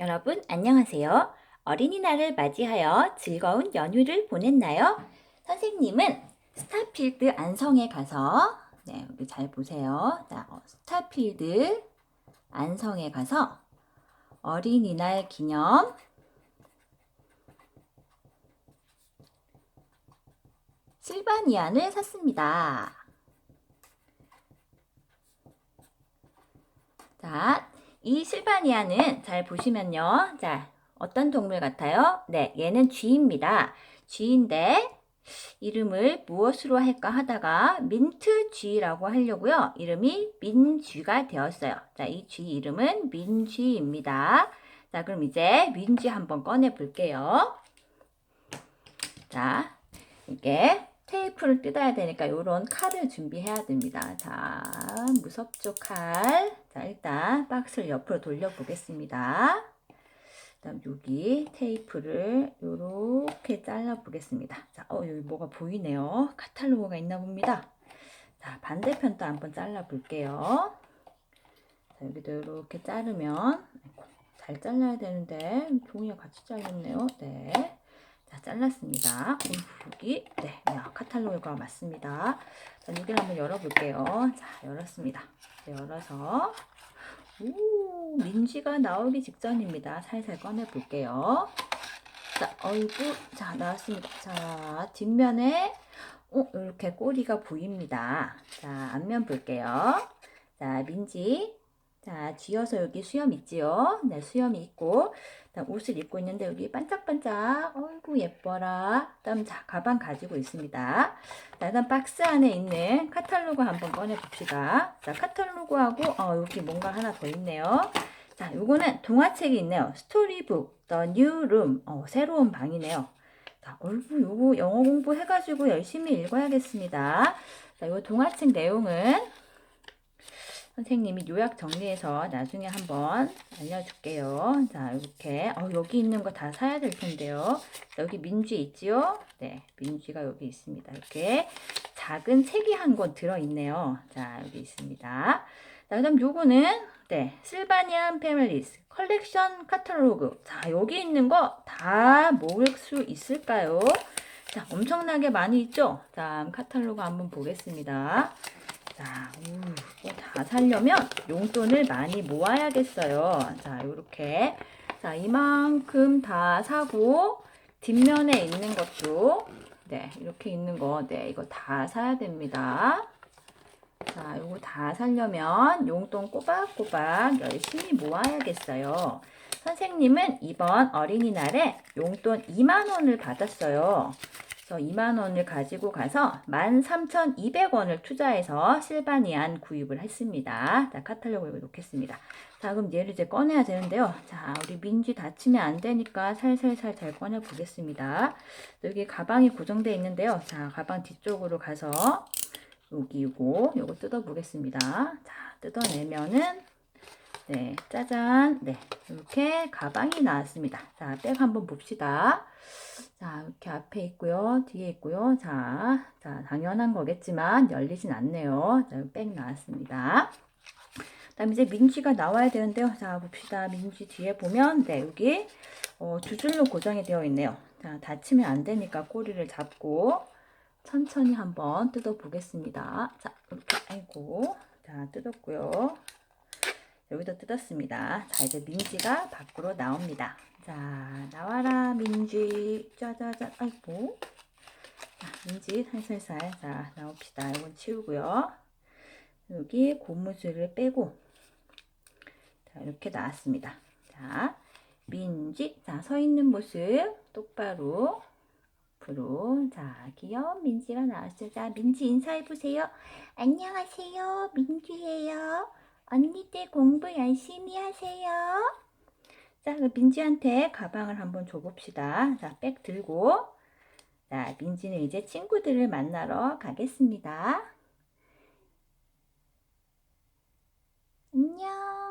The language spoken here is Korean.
여러분, 안녕하세요. 어린이날을 맞이하여 즐거운 연휴를 보냈나요? 선생님은 스타필드 안성에 가서, 네, 여기 잘 보세요. 자, 어, 스타필드 안성에 가서 어린이날 기념 실바니안을 샀습니다. 자, 이 실바니아는 잘 보시면요. 자, 어떤 동물 같아요? 네, 얘는 쥐입니다. 쥐인데 이름을 무엇으로 할까 하다가 민트 쥐라고 하려고요. 이름이 민쥐가 되었어요. 자, 이 쥐 이름은 민쥐입니다. 자, 그럼 이제 민쥐 한번 꺼내 볼게요. 자, 이게 테이프를 뜯어야 되니까 이런 칼을 준비해야 됩니다. 자, 무섭죠 칼. 자, 일단 박스를 옆으로 돌려 보겠습니다. 그다음 여기 테이프를 이렇게 잘라 보겠습니다. 자, 어 여기 뭐가 보이네요. 카탈로그가 있나 봅니다. 자, 반대편도 한번 잘라 볼게요. 자, 여기도 이렇게 자르면 잘 잘라야 되는데 종이가 같이 잘렸네요. 네. 자, 잘랐습니다. 어, 여기, 네, 야, 카탈로그가 맞습니다. 자, 여기를 한번 열어볼게요. 자, 열었습니다. 자, 열어서, 오, 민지가 나오기 직전입니다. 살살 꺼내볼게요. 자, 어이구, 자, 나왔습니다. 자, 뒷면에, 어, 이렇게 꼬리가 보입니다. 자, 앞면 볼게요. 자, 민지. 자, 쥐어서 여기 수염 있지요? 네, 수염이 있고, 옷을 입고 있는데 여기 반짝반짝, 어이구 예뻐라. 그다음 자, 가방 가지고 있습니다. 자, 일단 박스 안에 있는 카탈로그 한번 꺼내 봅시다. 자, 카탈로그하고 어, 여기 뭔가 하나 더 있네요. 자, 요거는 동화책이 있네요. 스토리북, The New Room. 어, 새로운 방이네요. 자, 어이구 요거 영어 공부 해가지고 열심히 읽어야겠습니다. 자, 요 동화책 내용은 선생님이 요약 정리해서 나중에 한번 알려줄게요. 자, 이렇게 어, 여기 있는 거 다 사야 될 텐데요. 여기 민쥐 있지요? 네, 민쥐가 여기 있습니다. 이렇게 작은 책이 한 권 들어있네요. 자, 여기 있습니다. 자, 그 다음 요거는 네, 실바니안 패밀리스 컬렉션 카탈로그. 자, 여기 있는 거 다 모을 수 있을까요? 자, 엄청나게 많이 있죠? 자, 카탈로그 한번 보겠습니다. 자, 우, 다 살려면 용돈을 많이 모아야겠어요. 자, 요렇게. 자, 이만큼 다 사고, 뒷면에 있는 것도, 네, 이렇게 있는 거, 네, 이거 다 사야 됩니다. 자, 요거 다 살려면 용돈 꼬박꼬박 열심히 모아야겠어요. 선생님은 이번 어린이날에 용돈 2만원을 받았어요. 그래서 2만 원을 가지고 가서 13,200원을 투자해서 실바니안 구입을 했습니다. 자, 카탈로그에 놓겠습니다. 자, 그럼 얘를 이제 꺼내야 되는데요. 자, 우리 민지 다치면 안 되니까 살살살 잘 꺼내 보겠습니다. 여기 가방이 고정되어 있는데요. 자, 가방 뒤쪽으로 가서 여기 이거 요거 뜯어 보겠습니다. 자, 뜯어내면은 네, 짜잔. 네, 이렇게 가방이 나왔습니다. 자, 백 한번 봅시다. 자, 이렇게 앞에 있고요. 뒤에 있고요. 자, 자, 당연한 거겠지만 열리진 않네요. 자, 백 나왔습니다. 다음 이제 민지가 나와야 되는데요. 자, 봅시다. 민지 뒤에 보면, 네, 여기 어, 두 줄로 고정이 되어 있네요. 자, 다치면 안 되니까 꼬리를 잡고 천천히 한번 뜯어 보겠습니다. 자, 이렇게, 아이고. 자, 뜯었고요. 여기도 뜯었습니다. 자, 이제 민지가 밖으로 나옵니다. 자, 나와라, 민지. 짜자잔. 아이고. 자, 민지 살살살. 자, 나옵시다. 이건 치우고요. 여기 고무줄을 빼고. 자, 이렇게 나왔습니다. 자, 민지. 자, 서 있는 모습 똑바로. 앞으로. 자, 귀여운 민지가 나왔어요. 자, 민지 인사해보세요. 안녕하세요. 민지예요. 언니들 공부 열심히 하세요. 자, 그 민지한테 가방을 한번 줘봅시다. 자, 백 들고. 자, 민지는 이제 친구들을 만나러 가겠습니다. 안녕.